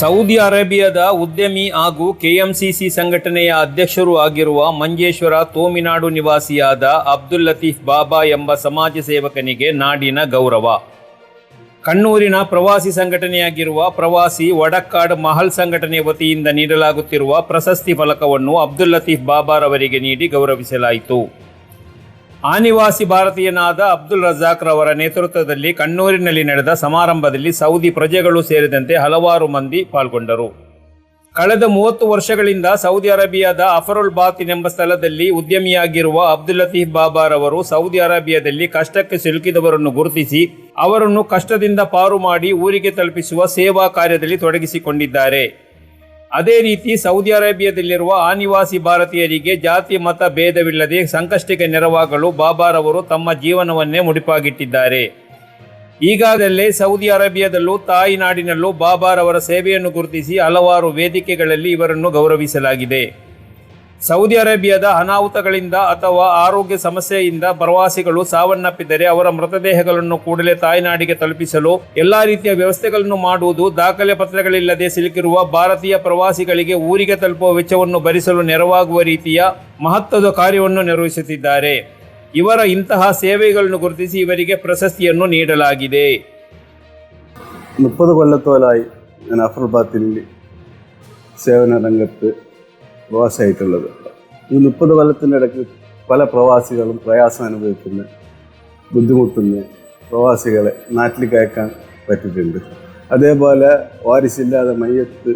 Saudi ಅರೇಬಿಯಾದ ಉದ್ಯಮಿ ಹಾಗೂ ಕೆಎಂಸಿಸಿ ಸಂಘಟನೆಯ ಅಧ್ಯಕ್ಷರೂ ಆಗಿರುವ ಮಂಜೇಶ್ವರ ತೋಮಿನಾಡು ನಿವಾಸಿಯಾದ ಅಬ್ದುಲ್ ಲತೀಫ್ ಬಾಬಾ ಎಂಬ ಸಮಾಜ ಸೇವಕನಿಗೆ ನಾಡಿನ ಗೌರವ. ಕಣ್ಣೂರಿನ ಪ್ರವಾಸಿ ಸಂಘಟನೆಯಾಗಿರುವ ಪ್ರವಾಸಿ ವಡಕ್ಕಾಡ್ ಮಹಲ್ ಸಂಘಟನೆ ವತಿಯಿಂದ ನೀಡಲಾಗುತ್ತಿರುವ ಪ್ರಶಸ್ತಿ ಫಲಕವನ್ನು ಅಬ್ದುಲ್ ಲತೀಫ್ ಬಾಬಾರವರಿಗೆ ನೀಡಿ ಗೌರವಿಸಲಾಯಿತು. ಆನಿವಾಸಿ ಭಾರತೀಯನಾದ ಅಬ್ದುಲ್ ರಜಾಕ್ ರವರ ನೇತೃತ್ವದಲ್ಲಿ ಕಣ್ಣೂರಿನಲ್ಲಿ ನಡೆದ ಸಮಾರಂಭದಲ್ಲಿ ಸೌದಿ ಪ್ರಜೆಗಳು ಸೇರಿದಂತೆ ಹಲವಾರು ಮಂದಿ ಪಾಲ್ಗೊಂಡರು. ಕಳೆದ ಮೂವತ್ತು ವರ್ಷಗಳಿಂದ ಸೌದಿ ಅರೇಬಿಯಾದ ಅಫರುಲ್ ಬಾತಿನ್ ಎಂಬ ಸ್ಥಳದಲ್ಲಿ ಉದ್ಯಮಿಯಾಗಿರುವ ಅಬ್ದುಲ್ ಲತೀಫ್ ಬಾಬಾರವರು ಸೌದಿ ಅರೇಬಿಯಾದಲ್ಲಿ ಕಷ್ಟಕ್ಕೆ ಸಿಲುಕಿದವರನ್ನು ಗುರುತಿಸಿ ಅವರನ್ನು ಕಷ್ಟದಿಂದ ಪಾರು ಮಾಡಿ ಊರಿಗೆ ತಲುಪಿಸುವ ಸೇವಾ ಕಾರ್ಯದಲ್ಲಿ ತೊಡಗಿಸಿಕೊಂಡಿದ್ದಾರೆ. ಅದೇ ರೀತಿ ಸೌದಿ ಅರೇಬಿಯಾದಲ್ಲಿರುವ ಅನಿವಾಸಿ ಭಾರತೀಯರಿಗೆ ಜಾತಿ, ಮತ ಭೇದವಿಲ್ಲದೆ ಸಂಕಷ್ಟಕ್ಕೆ ನೆರವಾಗಲು ಬಾಬಾರವರು ತಮ್ಮ ಜೀವನವನ್ನೇ ಮುಡಿಪಾಗಿಟ್ಟಿದ್ದಾರೆ. ಈಗಾಗಲೇ ಸೌದಿ ಅರೇಬಿಯಾದಲ್ಲೂ ತಾಯಿ ನಾಡಿನಲ್ಲೂ ಬಾಬಾರವರ ಸೇವೆಯನ್ನು ಗುರುತಿಸಿ ಹಲವಾರು ವೇದಿಕೆಗಳಲ್ಲಿ ಇವರನ್ನು ಗೌರವಿಸಲಾಗಿದೆ. ಸೌದಿ ಅರೇಬಿಯಾದ ಅನಾಹುತಗಳಿಂದ ಅಥವಾ ಆರೋಗ್ಯ ಸಮಸ್ಯೆಯಿಂದ ಪ್ರವಾಸಿಗಳು ಸಾವನ್ನಪ್ಪಿದರೆ ಅವರ ಮೃತದೇಹಗಳನ್ನು ಕೂಡಲೇ ತಾಯ್ನಾಡಿಗೆ ತಲುಪಿಸಲು ಎಲ್ಲಾ ರೀತಿಯ ವ್ಯವಸ್ಥೆಗಳನ್ನು ಮಾಡುವುದು ದಾಖಲೆ ಪತ್ರಗಳಿಲ್ಲದೆ ಸಿಲುಕಿರುವ ಭಾರತೀಯ ಪ್ರವಾಸಿಗಳಿಗೆ ಊರಿಗೆ ತಲುಪುವ ವೆಚ್ಚವನ್ನು ಭರಿಸಲು ನೆರವಾಗುವ ರೀತಿಯ ಮಹತ್ವದ ಕಾರ್ಯವನ್ನು ನಿರ್ವಹಿಸುತ್ತಿದ್ದಾರೆ. ಇವರ ಇಂತಹ ಸೇವೆಗಳನ್ನು ಗುರುತಿಸಿ ಇವರಿಗೆ ಪ್ರಶಸ್ತಿಯನ್ನು ನೀಡಲಾಗಿದೆ. മുപ്പത് പ്രവാസിയായിട്ടുള്ളത് ഈ മുപ്പത് കൊല്ലത്തിന്റെ ഇടയ്ക്ക് പല പ്രവാസികളും പ്രയാസം അനുഭവിക്കുന്ന ബുദ്ധിമുട്ടുന്ന പ്രവാസികളെ നാട്ടിൽ കയക്കാൻ പറ്റിയിട്ടുണ്ട്. അതേപോലെ വാരിസില്ലാതെ മയ്യത്ത്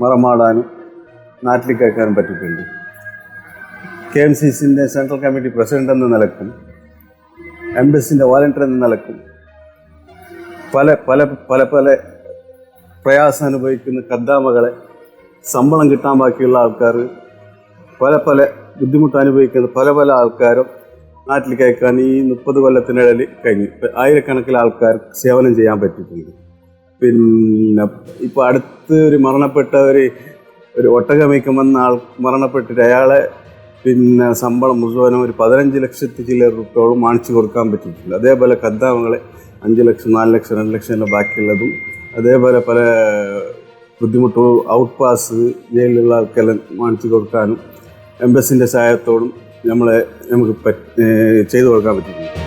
മറമാടാനും നാട്ടിൽ കയക്കാനും പറ്റിയിട്ടുണ്ട്. കെ എം സി സിന്റെ സെൻട്രൽ കമ്മിറ്റി പ്രസിഡന്റ് എന്ന നിലക്കും എം ബി സിന്റെ വോളണ്ടിയർ എന്ന നിലക്കും പല പല പല പല പ്രയാസം അനുഭവിക്കുന്ന കദ്ദാമകളെ ശമ്പളം കിട്ടാൻ ബാക്കിയുള്ള ആൾക്കാർ പല പല ബുദ്ധിമുട്ട് അനുഭവിക്കുന്ന പല പല ആൾക്കാരും നാട്ടിൽ കേൾക്കാൻ ഈ മുപ്പത് കൊല്ലത്തിനിടയിൽ കഴിഞ്ഞു. ആയിരക്കണക്കിന് ആൾക്കാർ സേവനം ചെയ്യാൻ പറ്റിയിട്ടുണ്ട്. പിന്നെ ഇപ്പോൾ അടുത്ത് ഒരു മരണപ്പെട്ട ഒരു ഒരു ഒട്ടകമേക്കം വന്ന ആൾ മരണപ്പെട്ടിട്ട് അയാളെ പിന്നെ ശമ്പളം മുഴുവനും ഒരു പതിനഞ്ച് ലക്ഷത്തി ചില്ലറ റുപ്യോളം വാങ്ങിച്ചു കൊടുക്കാൻ പറ്റിയിട്ടുണ്ട്. അതേപോലെ കദ്ദാമങ്ങളെ അഞ്ച് ലക്ഷം നാല് ലക്ഷം രണ്ട് ലക്ഷം ബാക്കിയുള്ളതും അതേപോലെ പല ബുദ്ധിമുട്ട് ഔട്ട് പാസ് ജയിലിലുള്ള ആൾക്കെല്ലാം വാങ്ങിച്ചു കൊടുക്കാനും എംബസിന്റെ സഹായത്തോടും നമ്മളെ നമുക്ക് ചെയ്തു കൊടുക്കാൻ പറ്റിയിട്ടുണ്ട്.